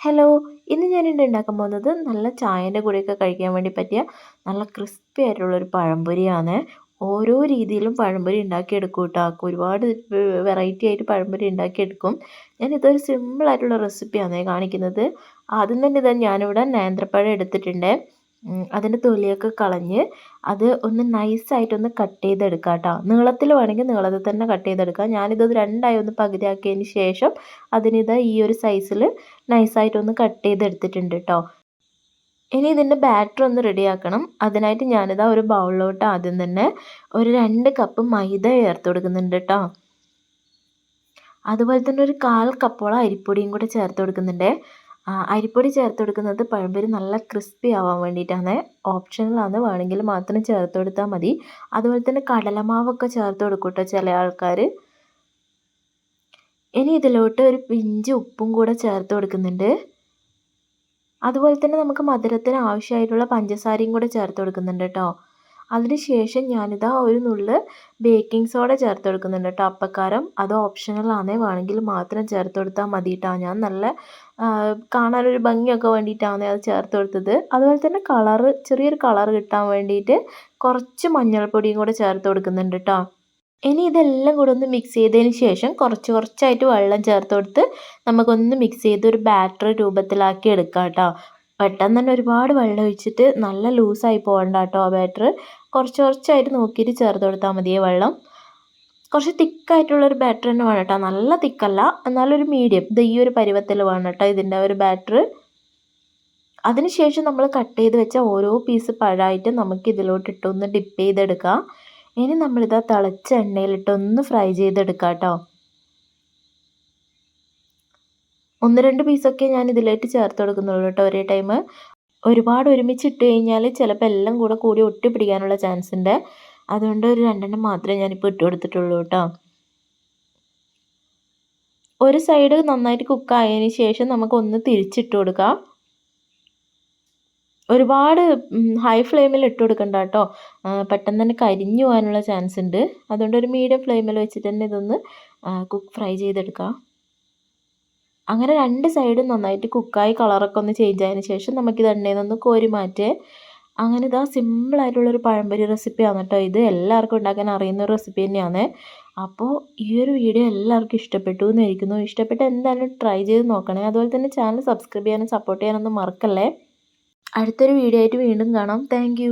Hello ഇന്ന് ഞാനിവിടെ ഉണ്ടാക്കാൻ പോകുന്നത് നല്ല ചായന്റെ കൂടെയൊക്കെ കഴിക്കാൻ വേണ്ടി പറ്റിയ നല്ല ക്രിസ്പി ആയിട്ടുള്ളൊരു പഴംപൊരിയാണ്. ഓരോ രീതിയിലും പഴംപൊരി ഉണ്ടാക്കിയെടുക്കും കേട്ടോ. ഒരുപാട് വെറൈറ്റി ആയിട്ട് പഴംപൊരി ഉണ്ടാക്കിയെടുക്കും. ഞാനിതൊരു സിമ്പിളായിട്ടുള്ള റെസിപ്പിയാണ് കാണിക്കുന്നത്. ആദ്യം തന്നെ ഇതാ ഞാനിവിടെ നേന്ത്രപ്പഴം എടുത്തിട്ടുണ്ട്. അതിന്റെ തൊലിയൊക്കെ കളഞ്ഞ് അത് ഒന്ന് നൈസായിട്ടൊന്ന് കട്ട് ചെയ്തെടുക്കുക കേട്ടോ നീളത്തിൽ വേണമെങ്കിൽ നീളത്തിൽ തന്നെ കട്ട് ചെയ്തെടുക്കുക ഞാനിത് രണ്ടായി ഒന്ന് പകുതിയാക്കിയതിന് ശേഷം അതിനിത് ഈ ഒരു സൈസിൽ നൈസായിട്ടൊന്ന് കട്ട് ചെയ്തെടുത്തിട്ടുണ്ട് കേട്ടോ ഇനി ഇതിന്റെ ബാറ്റർ ഒന്ന് റെഡിയാക്കണം. അതിനായിട്ട് ഞാനിതാ ഒരു ബൗളിലോട്ട് ആദ്യം തന്നെ ഒരു രണ്ട് കപ്പ് മൈദ ചേർത്ത് കൊടുക്കുന്നുണ്ട് കേട്ടോ അതുപോലെ തന്നെ ഒരു കാൽ കപ്പോളം അരിപ്പൊടിയും കൂടെ ചേർത്ത് കൊടുക്കുന്നുണ്ട്. അരിപ്പൊടി ചേർത്ത് കൊടുക്കുന്നത് പഴംപൊരി നല്ല ക്രിസ്പി ആവാൻ വേണ്ടിയിട്ടാണ്. ഓപ്ഷണലാണ് വേണമെങ്കിൽ മാത്രം ചേർത്ത് കൊടുത്താൽ മതി. അതുപോലെ തന്നെ കടലമാവൊക്കെ ചേർത്ത് കൊടുക്കും കേട്ടോ ചില ആൾക്കാർ ഇനി ഇതിലോട്ട് ഒരു പിഞ്ച് ഉപ്പും കൂടെ ചേർത്ത് കൊടുക്കുന്നുണ്ട് അതുപോലെ തന്നെ നമുക്ക് മധുരത്തിന് ആവശ്യമായിട്ടുള്ള പഞ്ചസാരയും കൂടെ ചേർത്ത് കൊടുക്കുന്നുണ്ട് കേട്ടോ. അതിന് ശേഷം ഞാനിതാ ഒരു നുള്ള് ബേക്കിംഗ് സോഡ ചേർത്ത് കൊടുക്കുന്നുണ്ട് കേട്ടോ. അപ്പക്കാരം അത് ഓപ്ഷണലാണ് വേണമെങ്കിൽ മാത്രം ചേർത്ത് കൊടുത്താൽ മതി കേട്ടോ ഞാൻ നല്ല കാണാനൊരു ഭംഗിയൊക്കെ വേണ്ടിയിട്ടാണ് അത് ചേർത്ത് കൊടുത്തത്. അതുപോലെ തന്നെ കളറ് ചെറിയൊരു കളർ കിട്ടാൻ വേണ്ടിയിട്ട് കുറച്ച് മഞ്ഞൾപ്പൊടിയും കൂടെ ചേർത്ത് കൊടുക്കുന്നുണ്ട് കേട്ടോ. ഇനി ഇതെല്ലാം കൂടെ ഒന്ന് മിക്സ് ചെയ്തതിന് ശേഷം കുറച്ച് കുറച്ചായിട്ട് വെള്ളം ചേർത്ത് കൊടുത്ത് നമുക്കൊന്ന് മിക്സ് ചെയ്ത് ഒരു ബാറ്റർ രൂപത്തിലാക്കി എടുക്കാം കേട്ടോ. പെട്ടെന്ന് തന്നെ ഒരുപാട് വെള്ളം ഒഴിച്ചിട്ട് നല്ല ലൂസായി പോകണ്ട കേട്ടോ ആ ബാറ്റർ കുറച്ച് കുറച്ചായിട്ട് നോക്കിയിട്ട് ചേർത്ത് കൊടുത്താൽ മതിയേ വെള്ളം. കുറച്ച് തിക്കായിട്ടുള്ളൊരു ബാറ്റർ തന്നെ വേണം കേട്ടോ. നല്ല തിക്കല്ല എന്നാലൊരു മീഡിയം ഇത് ഈ ഒരു പരുവത്തിൽ വേണം കേട്ടോ ഇതിന്റെ ഒരു ബാറ്റർ അതിനുശേഷം നമ്മൾ കട്ട് ചെയ്ത് വെച്ച ഓരോ പീസ് പഴമായിട്ട് നമുക്ക് ഇതിലോട്ട് ഇട്ടൊന്ന് ഡിപ്പ് ചെയ്തെടുക്കാം. ഇനി നമ്മളിതാ തിളച്ച എണ്ണയിലിട്ടൊന്ന് ഫ്രൈ ചെയ്തെടുക്കാം കേട്ടോ. ഒന്ന് രണ്ട് പീസൊക്കെ ഞാൻ ഇതിലേക്ക് ചേർത്ത് കൊടുക്കുന്നുള്ളൂ കേട്ടോ ഒരേ ടൈം ഒരുപാട് ഒരുമിച്ച് ഇട്ട് കഴിഞ്ഞാൽ ചിലപ്പോൾ എല്ലാം കൂടെ കൂടി ഒട്ടി പിടിക്കാനുള്ള ചാൻസ് ഉണ്ട്. അതുകൊണ്ട് ഒരു രണ്ടെണ്ണം മാത്രമേ ഞാനിപ്പോൾ ഇട്ട് കൊടുത്തിട്ടുള്ളൂ കേട്ടോ. ഒരു സൈഡ് നന്നായിട്ട് കുക്കായതിന് ശേഷം നമുക്ക് നമുക്കൊന്ന് തിരിച്ചിട്ട് കൊടുക്കാം. ഒരുപാട് ഹൈ ഫ്ലെയിമിൽ ഇട്ട് കൊടുക്കണ്ട കേട്ടോ. പെട്ടെന്ന് തന്നെ കരിഞ്ഞു പോകാനുള്ള ചാൻസ് ഉണ്ട്. അതുകൊണ്ട് ഒരു മീഡിയം ഫ്ലെയിമിൽ വെച്ചിട്ട് തന്നെ ഇതൊന്ന് കുക്ക് ഫ്രൈ ചെയ്തെടുക്കാം. അങ്ങനെ രണ്ട് സൈഡും നന്നായിട്ട് കുക്കായി കളറൊക്കെ ഒന്ന് ചേഞ്ച് ആയതിനു ശേഷം നമുക്കിത് എണ്ണയിൽ കോരി മാറ്റേ. അങ്ങനെ ഇതാ സിമ്പിളായിട്ടുള്ളൊരു പഴംപൊരി റെസിപ്പിയാണ് കേട്ടോ ഇത്. എല്ലാവർക്കും ഉണ്ടാക്കാൻ അറിയുന്ന ഒരു റെസിപ്പി തന്നെയാണ്. അപ്പോൾ ഈ ഒരു വീഡിയോ എല്ലാവർക്കും ഇഷ്ടപ്പെട്ടു എന്ന് ഇരിക്കുന്നു ഇഷ്ടപ്പെട്ട് എന്തായാലും ട്രൈ ചെയ്ത് നോക്കണേ. അതുപോലെ തന്നെ ചാനൽ സബ്സ്ക്രൈബ് ചെയ്യാനും സപ്പോർട്ട് ചെയ്യാനൊന്നും മറക്കല്ലേ. അടുത്തൊരു വീഡിയോ ആയിട്ട് വീണ്ടും കാണാം. താങ്ക്